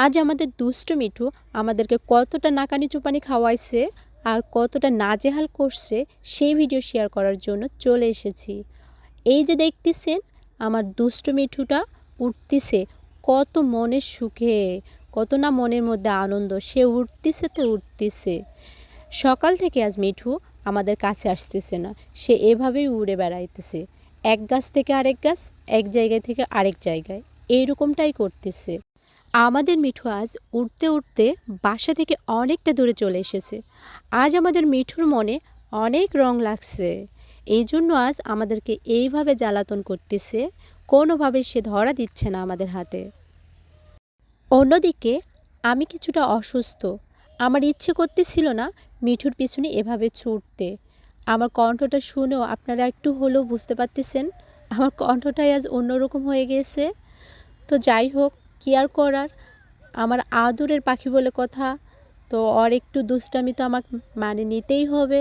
আজ আমাদের দুষ্ট মিঠু আমাদেরকে কতটা নাকানি চুপানি খাওয়াইছে আর কতটা নাজেহাল করছে সেই ভিডিও শেয়ার করার জন্য চলে এসেছি। এই যে দেখতেছেন, আমার দুষ্ট মিঠুটা উঠতিছে কত মনের সুখে, কত না মনের মধ্যে আনন্দ, সে উঠতিছে তো উঠতিছে। সকাল থেকে আজ মিঠু আমাদের কাছে আসতেছে না, সে এভাবেই উড়ে বেড়াইতেছে, এক গাছ থেকে আরেক গাছ, এক জায়গায় থেকে আরেক জায়গায়। এইরকমটাই করতেছে। আমাদের মিঠু আজ উঠতে উঠতে বাসা থেকে অনেকটা দূরে চলে এসেছে। আজ আমাদের মিঠুর মনে অনেক রং লাগছে। এই জন্য আজ আমাদেরকে এইভাবে জ্বালাতন করতেছে, কোনোভাবে সে ধরা দিচ্ছে না আমাদের হাতে। অন্যদিকে, আমি কিছুটা অসুস্থ। আমার ইচ্ছে করতেছিল না মিঠুর পিছনে এভাবে ছুটতে। আমার কণ্ঠটা শুনেও আপনারা একটু হলেও বুঝতে পারতেছেন, আমার কণ্ঠটাই আজ অন্যরকম হয়ে গিয়েছে তো যাই হোক কী আর করার। আমার আদরের পাখি বলে কথা। তো ওর একটু দুষ্টামি তো আমাকে মানে নিতেই হবে।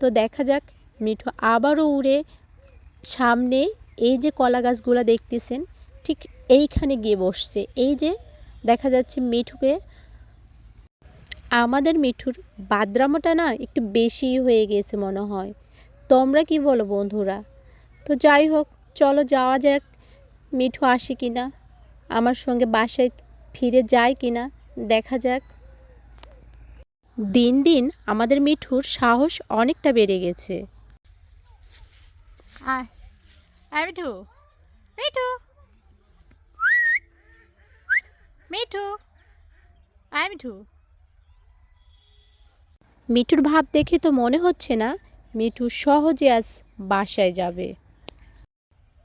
তো দেখা যাক, মিঠু আবারও উড়ে সামনে এই যে কলা গাছগুলো দেখতেছেন, ঠিক এইখানে গিয়ে বসছে। এই যে দেখা যাচ্ছে মিঠুকে, আমাদের মিঠুর বাদরামোটা না একটু বেশি হয়ে গেছে মনে হয়। তোমরা কি বলো বন্ধুরা? তো যাই হোক, চলো যাওয়া যাক, মিঠু আসে কি না আমার সঙ্গে বাসায় ফিরে যায় কি না দেখা যাক। দিন দিন আমাদের মিঠুর সাহস অনেকটা বেড়ে গেছে। আয়। মিঠু। মিঠু। মিঠু। আয় মিঠু। মিঠুর ভাব দেখে তো মনে হচ্ছে না মিঠু সহজে আজ বাসায় যাবে।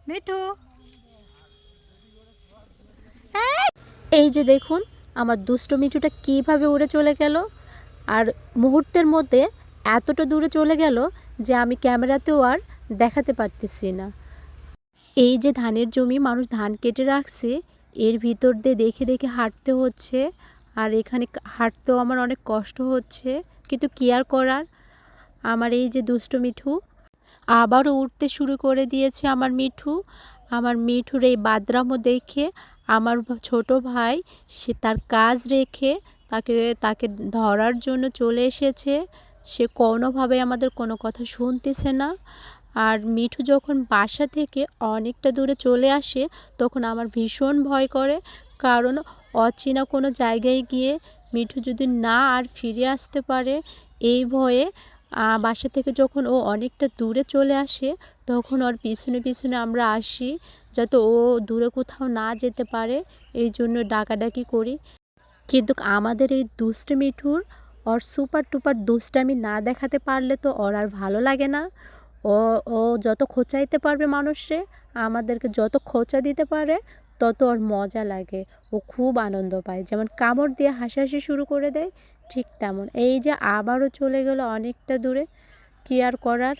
মিঠু। এই যে দেখুন, আমার দুষ্ট মিঠুটা কীভাবে উড়ে চলে গেল। আর মুহূর্তের মধ্যে এতটা দূরে চলে গেল যে আমি ক্যামেরাতেও আর দেখাতে পারতেছি না। এই যে ধানের জমি মানুষ ধান কেটে রাখছে, এর ভিতর দিয়ে দেখে দেখে হাঁটতে হচ্ছে। আর এখানে হাঁটতেও আমার অনেক কষ্ট হচ্ছে, কিন্তু কী আর করার? আমার এই যে দুষ্ট মিঠু, আবারও উঠতে শুরু করে দিয়েছে আমার মিঠু। আমার মিঠুর এই বাদরামো দেখে আমার ছোট ভাই, সে তার কাজ রেখে তাকে তাকে ধরার জন্য চলে এসেছে। সে কোনোভাবে আমাদের কোনো কথা শুনতেছে না। আর মিঠু যখন বাসা থেকে অনেকটা দূরে চলে আসে, তখন আমার ভীষণ ভয় করে। কারণ অচেনা কোনো জায়গায় গিয়ে মিঠু যদি না আর ফিরে আসতে পারে, এই ভয়ে বাসা থেকে যখন ও অনেকটা দূরে চলে আসে, তখন ওর পিছনে পিছনে আমরা আসি, যাতে ও দূরে কোথাও না যেতে পারে। এই জন্য ডাকাডাকি করি। কিন্তু আমাদের এই দুষ্ট মিঠুর ওর সুপার টুপার দুষ্টামি না দেখাতে পারলে তো ওর আর ভালো লাগে না। ও ও যত খোঁচাইতে পারবে মানুষে আমাদেরকে যত খোঁচা দিতে পারে তত ওর মজা লাগে। ও খুব আনন্দ পায়। যেমন কামড় দিয়ে হাসাহাসি শুরু করে দেয়, ঠিক তেমন। এই যে আবারও চলে গেল অনেকটা দূরে, কি আর করার?